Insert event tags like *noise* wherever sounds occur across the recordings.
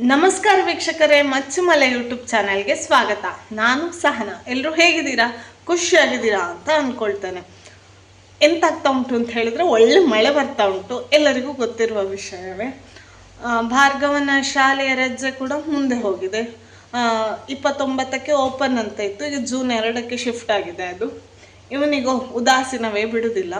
ನಮಸ್ಕಾರ ವೀಕ್ಷಕರೇ, ಮಚ್ಚುಮಲೆ ಯೂಟ್ಯೂಬ್ ಚಾನೆಲ್ಗೆ ಸ್ವಾಗತ. ನಾನು ಸಹನ. ಎಲ್ಲರೂ ಹೇಗಿದ್ದೀರಾ? ಖುಷಿಯಾಗಿದ್ದೀರಾ ಅಂತ ಅಂದ್ಕೊಳ್ತೇನೆ ಎಂತಾಗ್ತಾ ಉಂಟು ಅಂತ ಹೇಳಿದ್ರೆ ಒಳ್ಳೆ ಮಳೆ ಬರ್ತಾ ಉಂಟು. ಎಲ್ಲರಿಗೂ ಗೊತ್ತಿರುವ ವಿಷಯವೇ. ಭಾರ್ಗವನ ಶಾಲೆಯ ರಜೆ ಕೂಡ ಮುಂದೆ ಹೋಗಿದೆ. ಇಪ್ಪತ್ತೊಂಬತ್ತಕ್ಕೆ ಓಪನ್ ಅಂತ ಇತ್ತು. ಈಗ ಜೂನ್ ಎರಡಕ್ಕೆ ಶಿಫ್ಟ್ ಆಗಿದೆ ಅದು. ಇವನಿಗೂ ಉದಾಸೀನವೇ ಬಿಡುವುದಿಲ್ಲ.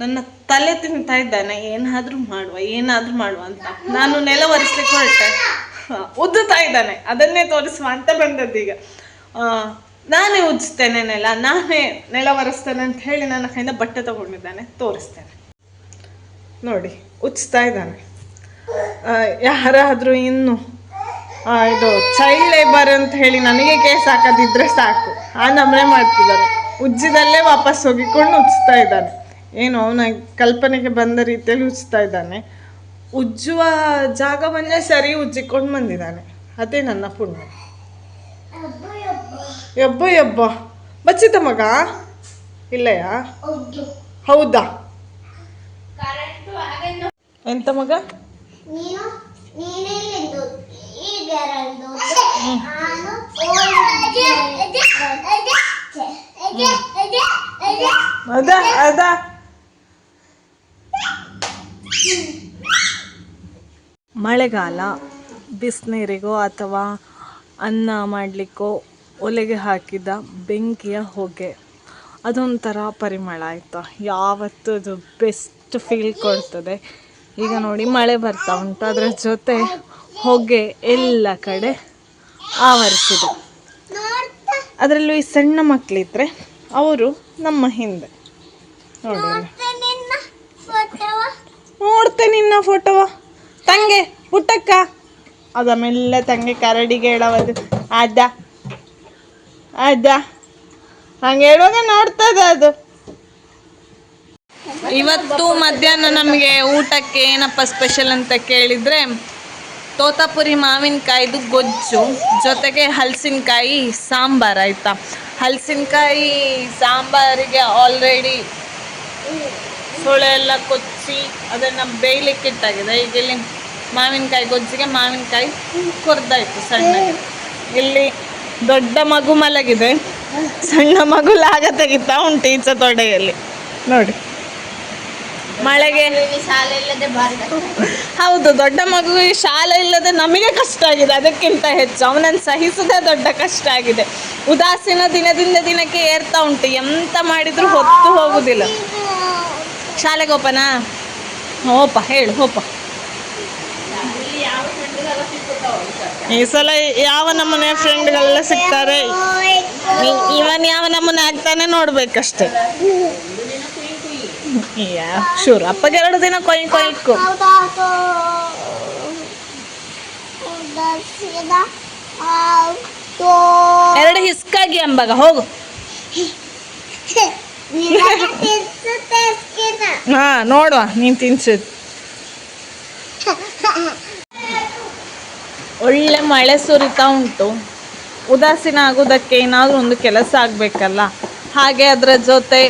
ನನ್ನ ತಲೆ ತಿಂತಾ ಇದ್ದಾನೆ. ಏನಾದರೂ ಮಾಡುವ ಏನಾದರೂ ಮಾಡುವ ಅಂತ. ನಾನು ನೆಲ ಒರೆಸ್ಲಿಕ್ಕೆ ಹೊರಟೆ. *laughs* ಉದ್ದುತ್ತಾ ಇದ್ದಾನೆ. ಅದನ್ನೇ ತೋರಿಸುವ ಅಂತ ಬಂದದ್ದೀಗ ಆ, ನಾನೇ ಉಜ್ಸ್ತೇನೆ ನೆಲ ನಾನೇ ನೆಲ ಒರೆಸ್ತೇನೆ ಅಂತ ಹೇಳಿ ನನ್ನ ಕೈಯಿಂದ ಬಟ್ಟೆ ತಗೊಂಡಿದ್ದಾನೆ ತೋರಿಸ್ತೇನೆ. ನೋಡಿ ಉಜ್ತಾ ಇದ್ದಾನೆ. ಯಾರಾದರೂ ಇನ್ನು ಇದು ಚೈಲ್ಡ್ ಲೇಬರ್ ಅಂತ ಹೇಳಿ ನನಗೆ ಕೇಸ್ ಹಾಕೋದಿದ್ರೆ ಸಾಕು. ಆ ನಮನೆ ಮಾಡ್ತಿದ್ದಾನೆ. ಉಜ್ಜಿದಲ್ಲೇ ವಾಪಸ್ ಹೋಗಿಕೊಂಡು ಉಜ್ತಾ ಇದ್ದಾನೆ. ಏನು ಅವನ ಕಲ್ಪನೆಗೆ ಬಂದ ರೀತಿಯಲ್ಲಿ ಉಜ್ತಾ ಇದ್ದಾನೆ. ಉಜ್ಜುವ ಜಾಗವನ್ನೇ ಸರಿ ಉಜ್ಜಿಕೊಂಡು ಬಂದಿದ್ದಾನೆ. ಅದೇ ನನ್ನ ಪುಣ್ಯ. ಯಬ್ಬ ಯಬ್ಬ ಬಚ್ಚಿತ ಮಗ. ಇಲ್ಲಯ್ಯ? ಹೌದಾ? ಎಂತ ಮಗ? ಅದ ಅದ. ಮಳೆಗಾಲ, ಬಿಸಿನೀರಿಗೋ ಅಥವಾ ಅನ್ನ ಮಾಡಲಿಕ್ಕೋ ಒಲೆಗೆ ಹಾಕಿದ ಬೆಂಕಿಯ ಹೊಗೆ. ಅದೊಂಥರ ಪರಿಮಳ ಆಯಿತಾ? ಯಾವತ್ತೂ ಅದು ಬೆಸ್ಟ್ ಫೀಲ್ ಕೊಡ್ತದೆ. ಈಗ ನೋಡಿ, ಮಳೆ ಬರ್ತಾ ಉಂಟು. ಅದರ ಜೊತೆ ಹೊಗೆ ಎಲ್ಲ ಕಡೆ ಆವರಿಸಿದೆ. ಅದರಲ್ಲೂ ಈ ಸಣ್ಣ ಮಕ್ಕಳಿದ್ರೆ ಅವರು ನಮ್ಮ ಹಿಂದೆ. ನೋಡಿ ನೋಡ್ತೆ ನಿನ್ನ ಫೋಟೋವ ತಂಗೆ ಪುಟ್ಟಕ್ಕ ಅದ ಮೆಲ್ಲ ತಂಗೆ ಕರಡಿಗೆ ಹೇಳವದು ಅದ. ಅದ. ಹಂಗೆ ಹೇಳುವಾಗ ನೋಡ್ತದ ಅದು. ಇವತ್ತು ಮಧ್ಯಾಹ್ನ ನಮಗೆ ಊಟಕ್ಕೆ ಏನಪ್ಪ ಸ್ಪೆಷಲ್ ಅಂತ ಕೇಳಿದ್ರೆ ತೋತಾಪುರಿ ಮಾವಿನಕಾಯಿದು ಗೊಜ್ಜು ಜೊತೆಗೆ ಹಲಸಿನಕಾಯಿ ಸಾಂಬಾರ್ ಆಯಿತಾ? ಹಲಸಿನಕಾಯಿ ಸಾಂಬಾರಿಗೆ ಆಲ್ರೆಡಿ ಸೊಳೆ ಎಲ್ಲ ಕೊಚ್ಚಿ ಅದನ್ನು ಬೇಯಲಿಕ್ಕೆ ಇಟ್ಟಾಗಿದೆ. ಈಗ ಇಲ್ಲಿ ಮಾವಿನಕಾಯಿ, ಗೊಜ್ಜಿಗೆ ಮಾವಿನಕಾಯಿ ಕೊರ್ದಾಯ್ತು ಸಣ್ಣ ಇಲ್ಲಿ ದೊಡ್ಡ ಮಗು ಮಲಗಿದೆ. ಸಣ್ಣ ಮಗು ಲಾಗ ತೆಗಿತಾ ಉಂಟು ಈಚೆ ತೊಡೆಯಲ್ಲಿ. ನೋಡಿ. ಮಳೆಗೆ ಶಾಲೆ ಇಲ್ಲದೆ ಹೌದು, ದೊಡ್ಡ ಮಗುವಿಗೆ ಶಾಲೆ ಇಲ್ಲದೆ ನಮಗೆ ಕಷ್ಟ ಆಗಿದೆ. ಅದಕ್ಕಿಂತ ಹೆಚ್ಚು ಅವನನ್ನು ಸಹಿಸೋದೇ ದೊಡ್ಡ ಕಷ್ಟ ಆಗಿದೆ. ಉದಾಸೀನ ದಿನದಿಂದ ದಿನಕ್ಕೆ ಏರ್ತಾ ಉಂಟು. ಎಂತ ಮಾಡಿದ್ರು ಹೊತ್ತು ಹೋಗುದಿಲ್ಲ. ಶಾಲೆಗೆ ಹೋಪನಾ? ಹೋಪ, ಹೇಳು, ಹೋಪ. ಈ ಸಲ ಯಾವ ನಮ್ಮನೆ ಫ್ರೆಂಡ್ಗಳೆಲ್ಲ ಸಿಗ್ತಾರೆ? ಇವನ್ ಯಾವ ನಮ್ಮನೆ ಆಗ್ತಾನೆ ನೋಡ್ಬೇಕಷ್ಟೆ. ಶೂರ್. ಅಪ್ಪಗೆ ಎರಡು ದಿನ ಕೊಯ್, ಕೊಯ್ಕು. ಎರಡು ಹಿಸ್ಕಾಗಿ ಅಂಬಾಗ, ಹೋಗು. *laughs* ಹಾ ನೋಡುವ ನೀನ್ ತಿನ್ಸಿದ್ ಒಳ್ಳೆ ಮಳೆ ಸುರಿತಾ ಉಂಟು. ಉದಾಸೀನ ಆಗೋದಕ್ಕೆ ಏನಾದ್ರೂ ಒಂದು ಕೆಲಸ ಆಗಬೇಕಲ್ಲ. ಹಾಗೆ ಅದರ ಜೊತೆ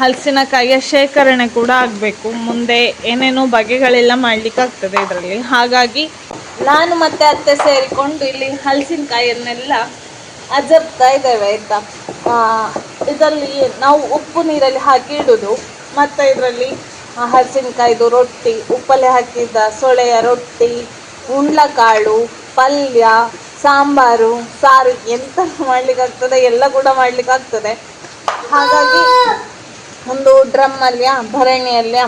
ಹಲಸಿನಕಾಯಿಯ ಶೇಖರಣೆ ಕೂಡ ಆಗಬೇಕು. ಮುಂದೆ ಏನೇನೋ ಬಗೆಗಳೆಲ್ಲ ಮಾಡ್ಲಿಕ್ಕೆ ಆಗ್ತದೆ ಇದರಲ್ಲಿ. ಹಾಗಾಗಿ ನಾನು ಮತ್ತೆ ಅತ್ತೆ ಸೇರಿಕೊಂಡು ಇಲ್ಲಿ ಹಲಸಿನಕಾಯಿಯನ್ನೆಲ್ಲ ಅಜಬ್ತಾ ಇದ್ದೇವೆ ಆಯ್ತಾ? ಇದರಲ್ಲಿ ನಾವು ಉಪ್ಪು ನೀರಲ್ಲಿ ಹಾಕಿ ಇಡೋದು. ಮತ್ತು ಇದರಲ್ಲಿ ಹಲಸಿನಕಾಯ್ದು ರೊಟ್ಟಿ, ಉಪ್ಪಲ್ಲಿ ಹಾಕಿದ್ದ ಸೊಳೆಯ ರೊಟ್ಟಿ, ಉಂಡ್ಲಕಾಳು, ಪಲ್ಯ, ಸಾಂಬಾರು, ಸಾರು ಎಂತ ಮಾಡಲಿಕ್ಕಾಗ್ತದೆ, ಎಲ್ಲ ಕೂಡ ಮಾಡಲಿಕ್ಕಾಗ್ತದೆ. ಹಾಗಾಗಿ ಒಂದು ಡ್ರಮ್ಮಲ್ಲಿಯ ಭರಣಿಯಲ್ಲಿಯ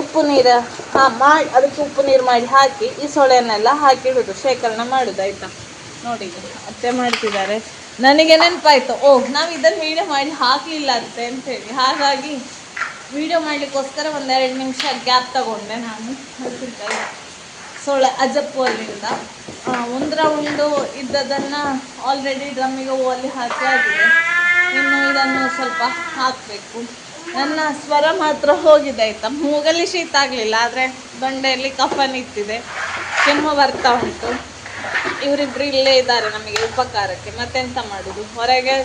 ಉಪ್ಪು ನೀರು ಹಾ ಮಾಡಿ, ಅದಕ್ಕೆ ಉಪ್ಪು ನೀರು ಮಾಡಿ ಹಾಕಿ ಈ ಸೊಳೆಯನ್ನೆಲ್ಲ ಹಾಕಿಡುದು ಶೇಖರಣೆ ಮಾಡೋದು, ಆಯಿತಾ? ನೋಡಿ, ಅತ್ತೆ ಮಾಡ್ತಿದ್ದಾರೆ. ನನಗೆ ನೆನಪಾಯ್ತು. ಓ ನಾವು ಇದನ್ನು ವಿಡಿಯೋ ಮಾಡಿ ಹಾಕಲಿಲ್ಲ ಅಂತ ಹೇಳಿ ಹಾಗಾಗಿ ವೀಡಿಯೋ ಮಾಡಲಿಕ್ಕೋಸ್ಕರ ಒಂದೆರಡು ನಿಮಿಷ ಗ್ಯಾಪ್ ತಗೊಂಡೆ ನಾನು. ಹಲಸಿನಕಾಯಿ ಸೊಳ್ಳೆ ಅಜ್ಜಪ್ಪು ಅಲ್ಲಿಂದ ಒಂದು ರೌಂಡು ಇದ್ದದನ್ನು ಆಲ್ರೆಡಿ ಡ್ರಮ್ಮಿಗೆ ಹಾಕಿ ಆಗಿದೆ. ಇನ್ನು ಇದನ್ನು ಸ್ವಲ್ಪ ಹಾಕಬೇಕು. ನನ್ನ ಸ್ವರ ಮಾತ್ರ ಹೋಗಿದೆ ಆಯಿತಾ? ಮೂಗಲ್ಲಿ ಶೀತ ಆಗಲಿಲ್ಲ, ಆದರೆ ದೊಂಡೆಯಲ್ಲಿ ಕಫ ನಿಂತಿದೆ ಕೆಮ್ಮು ಬರ್ತಾ ಉಂಟು. ಇವರಿಬ್ರು ಇಲ್ಲೇ ಇದ್ದಾರೆ ನಮಗೆ ಉಪಕಾರಕ್ಕೆ. ಮತ್ತೆಂತ ಮಾಡುದು? ಹೊರಗೆ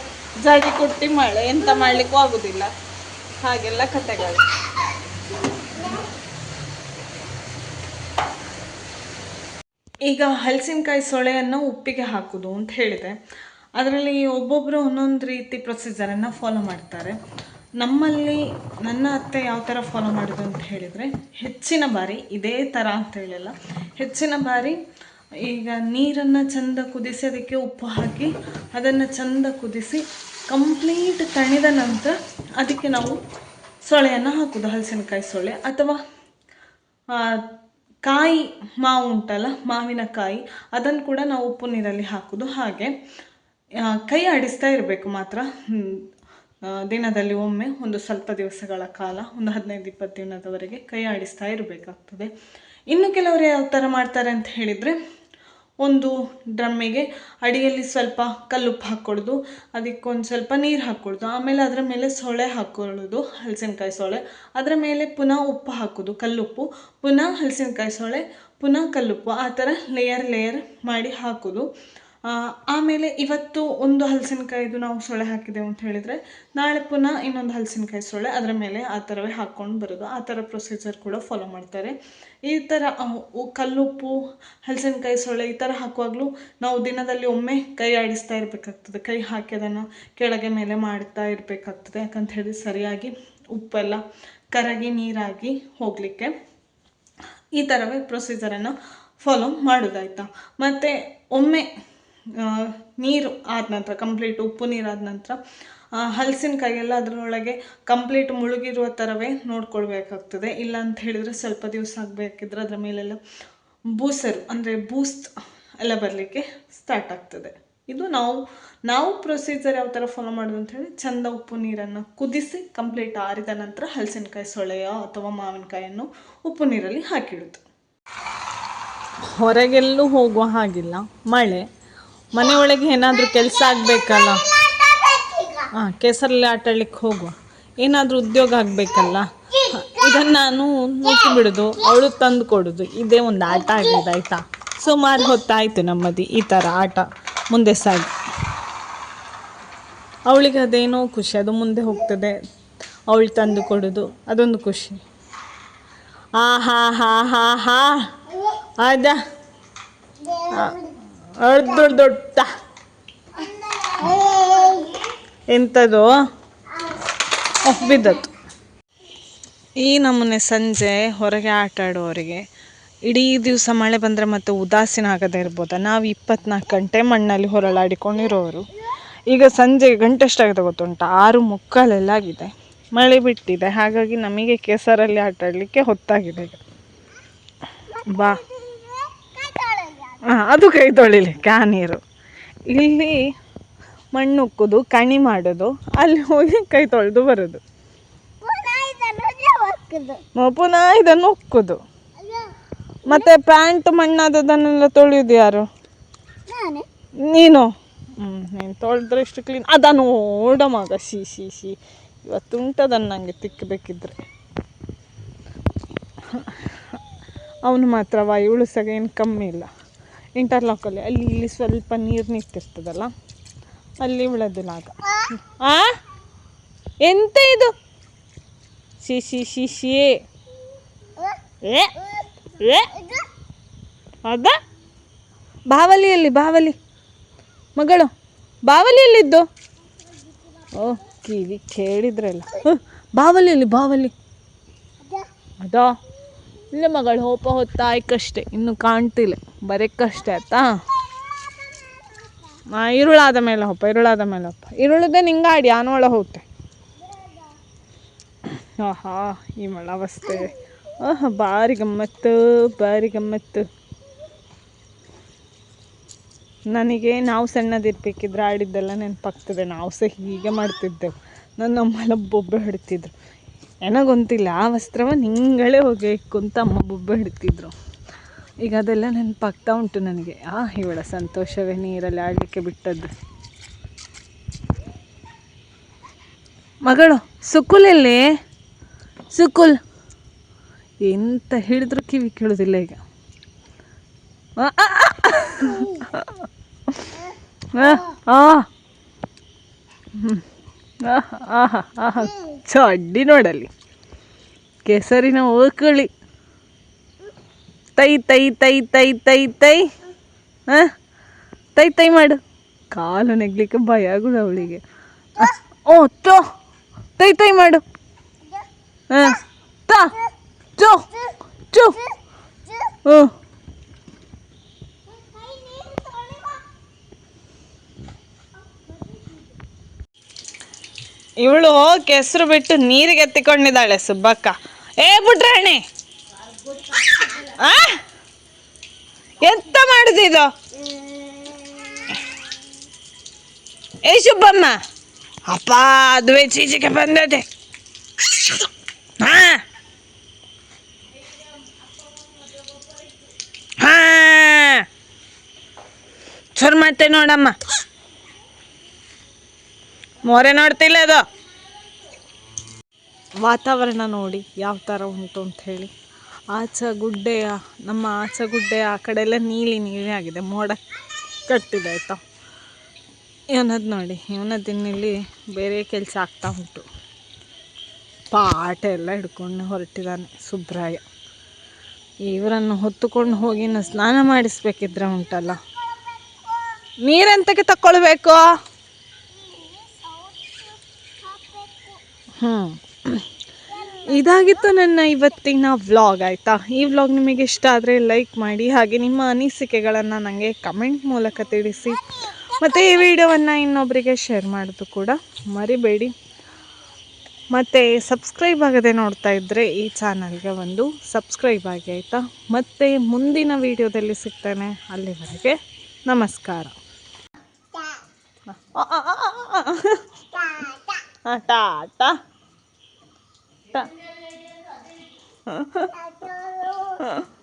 ಜಡಿ ಕುಟ್ಟಿ ಮಳೆ, ಎಂತ ಮಾಡ್ಲಿಕ್ಕೂ ಆಗುದಿಲ್ಲ. ಹಾಗೆಲ್ಲ ಕಥೆಗಳು. ಈಗ ಹಲಸಿನಕಾಯಿ ಸೊಳೆಯನ್ನು ಉಪ್ಪಿಗೆ ಹಾಕುದು ಅಂತ ಹೇಳಿದೆ. ಅದರಲ್ಲಿ ಒಬ್ಬೊಬ್ಬರು ಒಂದೊಂದು ರೀತಿ ಪ್ರೊಸೀಜರನ್ನು ಫಾಲೋ ಮಾಡ್ತಾರೆ. ನಮ್ಮಲ್ಲಿ ನನ್ನ ಅತ್ತೆ ಯಾವ ಥರ ಫಾಲೋ ಮಾಡೋದು ಅಂತ ಹೇಳಿದರೆ, ಹೆಚ್ಚಿನ ಬಾರಿ ಇದೇ ಥರ ಅಂತ ಹೇಳಿಲ್ಲ. ಹೆಚ್ಚಿನ ಬಾರಿ ಈಗ ನೀರನ್ನು ಚಂದ ಕುದಿಸಿ ಅದಕ್ಕೆ ಉಪ್ಪು ಹಾಕಿ ಅದನ್ನು ಚಂದ ಕುದಿಸಿ ಕಂಪ್ಲೀಟ್ ತಣಿದ ನಂತರ ಅದಕ್ಕೆ ನಾವು ಸೊಳೆಯನ್ನು ಹಾಕೋದು, ಹಲಸಿನಕಾಯಿ ಸೊಳ್ಳೆ ಅಥವಾ ಕಾಯಿ ಮಾವು ಉಂಟಲ್ಲ, ಮಾವಿನಕಾಯಿ, ಅದನ್ನು ಕೂಡ ನಾವು ಉಪ್ಪು ನೀರಲ್ಲಿ ಹಾಕೋದು ಹಾಗೆ. ಕೈ ಆಡಿಸ್ತಾ ಇರಬೇಕು ಮಾತ್ರ. ದಿನದಲ್ಲಿ ಒಮ್ಮೆ, ಒಂದು ಸ್ವಲ್ಪ ದಿವಸಗಳ ಕಾಲ, ಒಂದು ಹದಿನೈದು, ಇಪ್ಪತ್ತು ದಿನದವರೆಗೆ ಕೈ ಆಡಿಸ್ತಾ ಇರಬೇಕಾಗ್ತದೆ. ಇನ್ನು ಕೆಲವರು ಯಾವ ಥರ ಮಾಡ್ತಾರೆ ಅಂತ ಹೇಳಿದರೆ, ಒಂದು ಡ್ರಮ್ಮಿಗೆ ಅಡಿಯಲ್ಲಿ ಸ್ವಲ್ಪ ಕಲ್ಲುಪ್ಪು ಹಾಕ್ಕೊಳ್ಳೋದು ಅದಕ್ಕೊಂದು ಸ್ವಲ್ಪ ನೀರು ಹಾಕ್ಕೊಳ್ಳೋದು ಆಮೇಲೆ ಅದರ ಮೇಲೆ ಸೊಳೆ ಹಾಕ್ಕೊಳ್ಳೋದು, ಹಲಸಿನಕಾಯಿ ಸೊಳೆ ಅದರ ಮೇಲೆ ಪುನಃ ಉಪ್ಪು ಹಾಕೋದು, ಕಲ್ಲುಪ್ಪು. ಪುನಃ ಹಲಸಿನಕಾಯಿ ಸೊಳೆ ಪುನಃ ಕಲ್ಲುಪ್ಪು. ಆ ಥರ ಲೇಯರ್ ಲೇಯರ್ ಮಾಡಿ ಹಾಕೋದು. ಆಮೇಲೆ ಇವತ್ತು ಒಂದು ಹಲಸಿನಕಾಯಿದು ನಾವು ಸೊಳ್ಳೆ ಹಾಕಿದೆವು ಅಂತ ಹೇಳಿದರೆ, ನಾಳೆ ಪುನಃ ಇನ್ನೊಂದು ಹಲಸಿನಕಾಯಿ ಸೊಳ್ಳೆ ಅದರ ಮೇಲೆ ಆ ಥರವೇ ಹಾಕ್ಕೊಂಡು ಬರೋದು. ಆ ಥರ ಪ್ರೊಸೀಜರ್ ಕೂಡ ಫಾಲೋ ಮಾಡ್ತಾರೆ. ಈ ಥರ ಕಲ್ಲುಪ್ಪು, ಹಲಸಿನಕಾಯಿ ಸೊಳ್ಳೆ ಈ ಥರ ಹಾಕುವಾಗಲೂ ನಾವು ದಿನದಲ್ಲಿ ಒಮ್ಮೆ ಕೈ ಆಡಿಸ್ತಾ ಇರಬೇಕಾಗ್ತದೆ. ಕೈ ಹಾಕಿ ಅದನ್ನು ಕೆಳಗೆ ಮೇಲೆ ಮಾಡ್ತಾ ಇರಬೇಕಾಗ್ತದೆ. ಯಾಕಂತ ಹೇಳಿ ಸರಿಯಾಗಿ ಉಪ್ಪೆಲ್ಲ ಕರಗಿ ನೀರಾಗಿ ಹೋಗಲಿಕ್ಕೆ ಈ ಥರವೇ ಪ್ರೊಸೀಜರನ್ನು ಫಾಲೋ ಮಾಡೋದಾಯ್ತಾ. ಮತ್ತು ಒಮ್ಮೆ ನೀರು ಆದ ನಂತರ ಕಂಪ್ಲೀಟ್ ಉಪ್ಪು ನೀರು ಆದ ನಂತರ ಹಲಸಿನಕಾಯಿಯೆಲ್ಲ ಅದರೊಳಗೆ ಕಂಪ್ಲೀಟ್ ಮುಳುಗಿರುವ ಥರವೇ ನೋಡ್ಕೊಳ್ಬೇಕಾಗ್ತದೆ. ಇಲ್ಲ ಅಂತ ಹೇಳಿದರೆ ಸ್ವಲ್ಪ ದಿವಸ ಆಗಬೇಕಿದ್ರೆ ಅದರ ಮೇಲೆಲ್ಲ ಬೂಸರು, ಅಂದರೆ ಬೂಸ್ಟ್ ಎಲ್ಲ ಬರಲಿಕ್ಕೆ ಸ್ಟಾರ್ಟ್ ಆಗ್ತದೆ. ಇದು ನಾವು ನಾವು ಪ್ರೊಸೀಜರ್ ಯಾವ ಥರ ಫಾಲೋ ಮಾಡೋದು ಅಂತ ಹೇಳಿ ಚಂದ ಉಪ್ಪು ನೀರನ್ನು ಕುದಿಸಿ ಕಂಪ್ಲೀಟ್ ಆರಿದ ನಂತರ ಹಲಸಿನಕಾಯಿ ಸೊಳೆಯ ಅಥವಾ ಮಾವಿನಕಾಯಿಯನ್ನು ಉಪ್ಪು ನೀರಲ್ಲಿ ಹಾಕಿಡೋದು. ಹೊರಗೆಲ್ಲೂ ಹೋಗುವ ಹಾಗಿಲ್ಲ. ಮಳೆ ಮನೆಯೊಳಗೆ ಏನಾದರೂ ಕೆಲಸ ಆಗಬೇಕಲ್ಲ? ಹಾಂ ಕೆಸರಲ್ಲಿ ಆಟಾಡ್ಲಿಕ್ಕೆ ಹೋಗುವ. ಏನಾದರೂ ಉದ್ಯೋಗ ಆಗಬೇಕಲ್ಲ? ಇದನ್ನು ನಾನು ನೂಕಿ ಬಿಡೋದು, ಅವಳು ತಂದು ಕೊಡೋದು. ಇದೇ ಒಂದು ಆಟ ಆಗಿದೆ, ಆಯಿತಾ? ಸುಮಾರು ಹೊತ್ತಾಯಿತು ನಮ್ಮದು ಈ ಥರ ಆಟ. ಮುಂದೆ ಸಾಗಿ. ಅವಳಿಗೆ ಅದೇನೋ ಖುಷಿ, ಅದು ಮುಂದೆ ಹೋಗ್ತದೆ. ಅವಳು ತಂದು ಕೊಡೋದು, ಅದೊಂದು ಖುಷಿ. ಆ, ಹಾ ಹಾ ಹಾ ಹಾ. ಅದ ದೊಡ್ಡ ದೊಡ್ಡ ಎಂಥದ್ದು ಈ ನಮ್ಮನೆ ಸಂಜೆ ಹೊರಗೆ ಆಟ ಆಡುವವರಿಗೆ ಇಡೀ ದಿವಸ ಮಳೆ ಬಂದರೆ ಮತ್ತೆ ಉದಾಸೀನ ಆಗದೇ ಇರ್ಬೋದಾ? ನಾವು ಇಪ್ಪತ್ನಾಲ್ಕು ಗಂಟೆ ಮಣ್ಣಲ್ಲಿ ಹೊರಳಾಡಿಕೊಂಡಿರೋರು. ಈಗ ಸಂಜೆ ಗಂಟೆ ಗೊತ್ತುಂಟ? ಆರು ಮುಕ್ಕಾಲೆಲ್ಲ ಆಗಿದೆ. ಮಳೆ ಬಿಟ್ಟಿದೆ. ಹಾಗಾಗಿ ನಮಗೆ ಕೆಸರಲ್ಲಿ ಆಟಾಡಲಿಕ್ಕೆ ಹೊತ್ತಾಗಿದೆ ಈಗ. ಬಾ. ಅದು ಕೈ ತೊಳಿಲಿಕ್ಕೆ ಆ ನೀರು ಇಲ್ಲಿ ಮಣ್ಣು ಉಕ್ಕುದು ಕಣಿ ಮಾಡೋದು ಅಲ್ಲಿ ಹೋಗಿ ಕೈ ತೊಳೆದು ಬರೋದು. ಪುನಃ ಇದನ್ನು ಉಕ್ಕೋದು. ಮತ್ತೆ ಪ್ಯಾಂಟ್ ಮಣ್ಣಾದದನ್ನೆಲ್ಲ ತೊಳೆಯೋದು ಯಾರು? ನೀನು. ಹ್ಞೂ ನೀನು ತೊಳೆದ್ರೆ ಇಷ್ಟು ಕ್ಲೀನ್ ಅದನ್ನು ನೋಡ ಮಗ ಸಿ ಸಿ ಸಿ. ಇವತ್ತುಂಟದನ್ನು ನನಗೆ ತಿಕ್ಕಬೇಕಿದ್ರೆ ಅವನು ಮಾತ್ರ ವಾಯು ಉಳಿಸಾಗ ಏನು ಕಮ್ಮಿ ಇಲ್ಲ. ಇಂಟರ್ಲಾಕಲ್ಲಿ ಅಲ್ಲಿ. ಇಲ್ಲಿ ಸ್ವಲ್ಪ ನೀರು ನಿಂತಿರ್ತದಲ್ಲ ಅಲ್ಲಿ ಉಳೋದಿಲ್ಲ ಆಗ ಆ? ಎಂತ ಇದು? ಸಿ ಸಿ ಸಿ ಸಿ ಏ ಏ ಅದ? ಬಾವಲಿಯಲ್ಲಿ, ಬಾವಲಿ. ಮಗಳು, ಬಾವಲಿಯಲ್ಲಿದ್ದು? ಓ, ಕಿವಿ ಕೇಳಿದ್ರಲ್ಲ. ಬಾವಲಿಯಲ್ಲಿ, ಬಾವಲಿ. ಅದಾ? ಇಲ್ಲ ಮಗಳು ಹೋಪ ಹೊತ್ತಾಯ್ಕಷ್ಟೆ ಇನ್ನು ಕಾಣ್ತಿಲ್ಲ ಬರೇಕಷ್ಟೇ ಆಯ್ತಾ? ಹಾಂ ಇರುಳಾದ ಮೇಲೆ ಹೋಪ ಇರುಳಾದ ಮೇಲೆ ಹೋಪ. ಇರುಳದೆ ನಿಂಗಾಡಿ ಆನೋಳ ಹೋಗ್ತೆ. ಆಹಾ, ಈ ಮಳ ಅವಸ್ಥೆ. ಆಹಾ, ಭಾರಿ ಗಮ್ಮತ್ತು ಭಾರಿ ಗಮ್ಮತ್ತು. ನನಗೆ ನಾವು ಸಣ್ಣದಿರ್ಬೇಕಿದ್ರೆ ಆಡಿದ್ದೆಲ್ಲ ನೆನಪಾಗ್ತದೆ, ನಾವು ಸಹ ಹೀಗೆ ಮಾಡ್ತಿದ್ದೆವು. ನನ್ನ ಅಮ್ಮಲ್ಲ ಬೊಬ್ಬೆ ಹಿಡ್ತಿದ್ರು. ನನಗೊಂತಿಲ್ಲ. ಆ ವಸ್ತ್ರವ ನಿಂಗಳೇ ಹೋಗಬೇಕು ಅಂತ ಅಮ್ಮ ಬೊಬ್ಬೆ ಹಿಡ್ತಿದ್ರು. ಈಗ ಅದೆಲ್ಲ ನೆನಪಾಗ್ತಾ ಉಂಟು ನನಗೆ. ಆ ಇವಳ ಸಂತೋಷವೇ ನೀರಲ್ಲಿ ಆಡಲಿಕ್ಕೆ ಬಿಟ್ಟದ್ದು. ಮಗಳು ಸುಕುಲ್ ಎಲ್ಲಿ? ಸುಕುಲ್. ಎಂತ ಹೇಳಿದ್ರು ಕಿವಿ ಕೇಳೋದಿಲ್ಲ ಈಗ. ಹಾಂ. ಆಹಾ, ಆಹಾ ಆಹಾ ಚಡ್ಡಿ ನೋಡಲ್ಲಿ ಕೆಸರಿನ ಓಕಳಿ ತೈ ತೈ ತೈ ತೈ ತೈ ತೈ ಹಾಂ ತೈ ತೈ ಮಾಡು ಕಾಲು ನೆಗ್ಲಿಕ್ಕೆ ಭಯ ಆಗುದ ಅವಳಿಗೆ ಓ ಚೋ ತೈ ತೈ ಮಾಡು ಹಾಂ ತಾ ಚೋ ಚೋ ಹ್ಞೂ ಇವಳು ಕೆಸರು ಬಿಟ್ಟು ನೀರಿಗೆ ಎತ್ತಿಕೊಂಡಿದ್ದಾಳೆ ಸುಬ್ಬಕ್ಕ. ಏ ಬುಡ್ರಾಣಿ ಆ? ಎಂತ ಮಾಡುದಿದು ಏ, ಸುಬ್ಬಮ್ಮ. ಅಪ್ಪ, ಅದುವೆ ಚೀಚಿಗೆ ಬಂದದೆ. ಹಾ ಹಾ ಸರ್ ಮತ್ತೆ ನೋಡಮ್ಮ. ಮೋರೆ ನೋಡ್ತಿಲ್ಲ ಅದು. ವಾತಾವರಣ ನೋಡಿ ಯಾವ ಥರ ಉಂಟು ಹೇಳಿ. ಆಚ ಗುಡ್ಡೆಯ, ನಮ್ಮ ಆಚ ಗುಡ್ಡೆಯ ಆ ಕಡೆ ಎಲ್ಲ ನೀಲಿ ನೀಲಿ ಆಗಿದೆ, ಮೋಡ ಕಟ್ಟಿದೆ ಆಯಿತಾ. ಇವನದ್ದು ನೋಡಿ, ಇವನದ್ದು ಇನ್ನಿಲ್ಲಿ ಬೇರೆ ಕೆಲಸ ಆಗ್ತಾ ಉಂಟು. ಪಾಟ ಎಲ್ಲ ಹಿಡ್ಕೊಂಡು ಹೊರಟಿದ್ದಾನೆ ಸುಬ್ರಾಯ. ಇವರನ್ನು ಹೊತ್ತುಕೊಂಡು ಹೋಗಿ ನಾನು ಸ್ನಾನ ಮಾಡಿಸ್ಬೇಕಿದ್ರೆ ಉಂಟಲ್ಲ. ನೀರೆಂತಕ್ಕೆ ತಕ್ಕೊಳ್ಬೇಕು? ಹ್ಞೂ ಇದಾಗಿತ್ತು ನನ್ನ ಇವತ್ತಿನ ವ್ಲಾಗ್ ಆಯಿತಾ? ಈ ವ್ಲಾಗ್ ನಿಮಗೆ ಇಷ್ಟ ಆದರೆ ಲೈಕ್ ಮಾಡಿ ಹಾಗೆ ನಿಮ್ಮ ಅನಿಸಿಕೆಗಳನ್ನು ನನಗೆ ಕಮೆಂಟ್ ಮೂಲಕ ತಿಳಿಸಿ. ಮತ್ತು ಈ ವಿಡಿಯೋವನ್ನು ಇನ್ನೊಬ್ಬರಿಗೆ ಶೇರ್ ಮಾಡೋದು ಕೂಡ ಮರಿಬೇಡಿ. ಮತ್ತು ಸಬ್ಸ್ಕ್ರೈಬ್ ಆಗದೆ ನೋಡ್ತಾ ಇದ್ದರೆ ಈ ಚಾನಲ್ಗೆ ಒಂದು ಸಬ್ಸ್ಕ್ರೈಬ್ ಆಗಿ ಆಯಿತಾ? ಮತ್ತು ಮುಂದಿನ ವಿಡಿಯೋದಲ್ಲಿ ಸಿಗ್ತೇನೆ. ಅಲ್ಲಿವರೆಗೆ ನಮಸ್ಕಾರ. ಟಾಟಾ 双击 *laughs*